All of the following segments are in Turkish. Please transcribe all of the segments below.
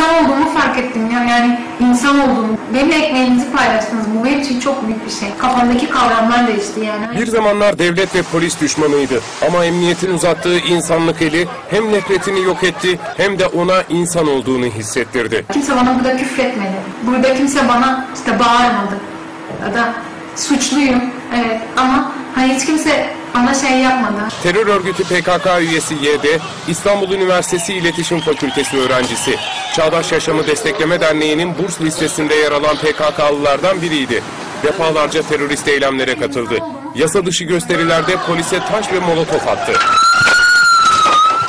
insan olduğumu fark ettim ya. Yani insan olduğumu. Benimle ekmeğinizi paylaştınız. Bu benim için çok büyük bir şey. Kafamdaki kavramlar değişti yani. Bir zamanlar devlet ve polis düşmanıydı ama emniyetin uzattığı insanlık eli hem nefretini yok etti hem de ona insan olduğunu hissettirdi. Kimse bana burada küfretmedi. Burada kimse bana işte bağırmadı. Ya da suçluyum. Evet ama hani hiç kimse bana şey yapmadı. Terör örgütü PKK üyesi YD, İstanbul Üniversitesi İletişim Fakültesi öğrencisi. Çağdaş Yaşamı Destekleme Derneği'nin burs listesinde yer alan PKK'lılardan biriydi. Defalarca terörist eylemlere katıldı. Yasa dışı gösterilerde polise taş ve molotof attı.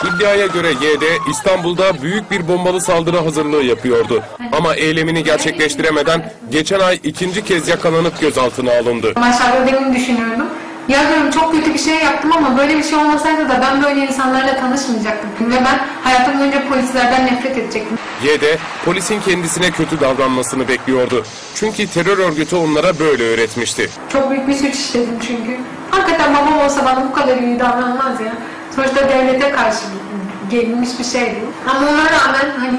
İddiaya göre YD İstanbul'da büyük bir bombalı saldırı hazırlığı yapıyordu. Ama eylemini gerçekleştiremeden geçen ay ikinci kez yakalanıp gözaltına alındı. Maşallah demin düşünüyordum. Ya diyorum çok kötü bir şey yaptım ama böyle bir şey olmasaydı da ben böyle insanlarla tanışmayacaktım. Ve ben hayatım boyunca polislerden nefret edecektim. YD polisin kendisine kötü davranmasını bekliyordu. Çünkü terör örgütü onlara böyle öğretmişti. Çok büyük bir suç işledim çünkü. Hakikaten babam olsa bana bu kadar iyi davranmaz ya. Sonuçta devlete karşı gelinmiş bir şeydi. Ama ona rağmen hani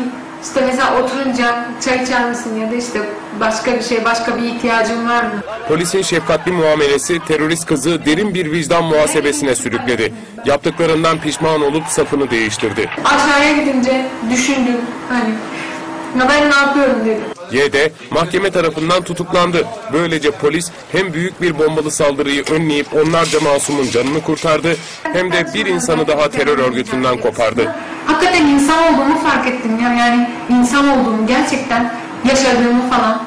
işte mesela oturunca çay içer misin ya da işte başka bir şey, başka bir ihtiyacın var mı? Polisin şefkatli muamelesi terörist kızı derin bir vicdan muhasebesine sürükledi. Yaptıklarından pişman olup safını değiştirdi. Aşağıya gidince düşündüm hani ya ben ne yapıyorum dedim. YD mahkeme tarafından tutuklandı. Böylece polis hem büyük bir bombalı saldırıyı önleyip onlarca masumun canını kurtardı hem de bir insanı daha terör örgütünden kopardı. Hakikaten insan olduğumu fark ettim ya. Yani insan olduğumu gerçekten yaşadığımı falan